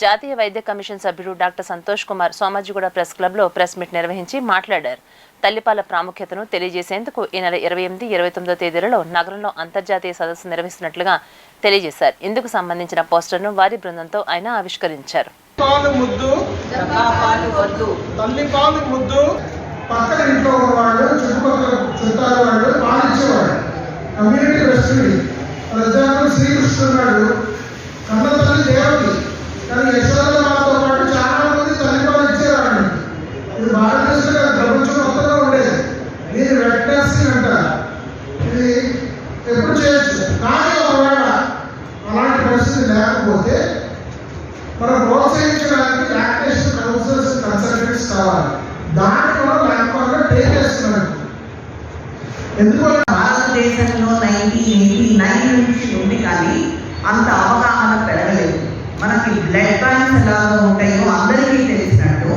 జాతీయ వైద్య కమిషన్ సభ్యుడు డాక్టర్ సంతోష్ కుమార్ సోమాజిగూడ ప్రెస్ క్లబ్లో ప్రెస్ మీట్ నిర్వహించి మాట్లాడారు. తల్లిపాల ప్రాముఖ్యతను తెలియజేసేందుకు ఈ నెల ఇరవై ఎనిమిది ఇరవై తొమ్మిదో తేదీలలో నగరంలో అంతర్జాతీయ సదస్సు నిర్వహిస్తున్నట్లుగా తెలియజేశారు. ఇందుకు సంబంధించిన పోస్టర్ను వారి బృందంతో ఆయన ఆవిష్కరించారు. ముద్దు. పక్కన ఇంట్లో చుట్టుపక్కల వాళ్ళు కానీ యశోద మాతో పాటు చాలా మంది తల్లిపాలు ఇచ్చేవాడిని ఇది భారతదేశంలో ప్రపంచం మొత్తంలో ఉండేది. దీన్ని వెట్నెస్సింగ్ అంటారు. ఇది ఎప్పుడు చేయొచ్చు? కానీ ఒకవేళ అలాంటి పరిస్థితి లేకపోతే మనం ప్రోత్సహించడానికి లాక్టేషన్ కౌన్సిల్స్ కన్సల్టెంట్స్ కావాలి. దాన్ని కూడా లేకపోతే టేక్ చేస్తున్నాను ఎందుకంటే భారతదేశంలో నైన్టీన్ ఎయిటీ నైన్ నుంచి ఉంది కానీ అంత అవగాహన మనకి బ్లడ్ బ్యాంక్స్ ఎలాగో ఉంటాయో అందరికీ తెలిసినట్టు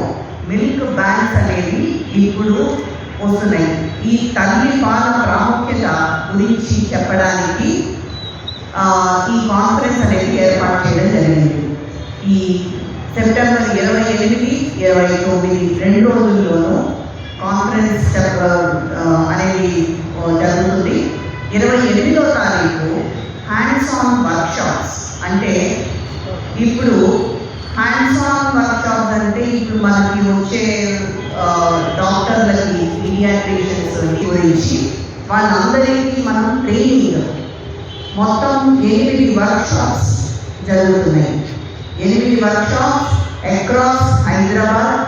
మిల్క్ బ్యాంక్స్ అనేవి ఇప్పుడు వస్తున్నాయి. ఈ తల్లి పాల ప్రాముఖ్యత గురించి చెప్పడానికి ఈ కాన్ఫరెన్స్ అనేది ఏర్పాటు చేయడం జరిగింది. ఈ సెప్టెంబర్ ఇరవై ఎనిమిది ఇరవై తొమ్మిది రెండు రోజుల్లోనూ కాన్ఫరెన్స్ అనేది జరుగుతుంది. ఇరవై ఎనిమిదో తారీఖు హ్యాండ్స్ ఆన్ వర్క్షాప్స్ అంటే ఇప్పుడు హ్యాండ్స్ ఆన్ వర్క్షాప్స్ అంటే ఇప్పుడు మనకి వచ్చే డాక్టర్లకి పీడియాట్రిషియన్స్ గురించి వాళ్ళందరికీ మనం ట్రైనింగ్ మొత్తం ఎనిమిది వర్క్షాప్స్ జరుగుతున్నాయి. ఎనిమిది వర్క్షాప్స్ అక్రాస్ హైదరాబాద్